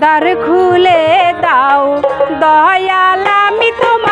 দ্বার খুলে দাও। দয়াল আমি তোমার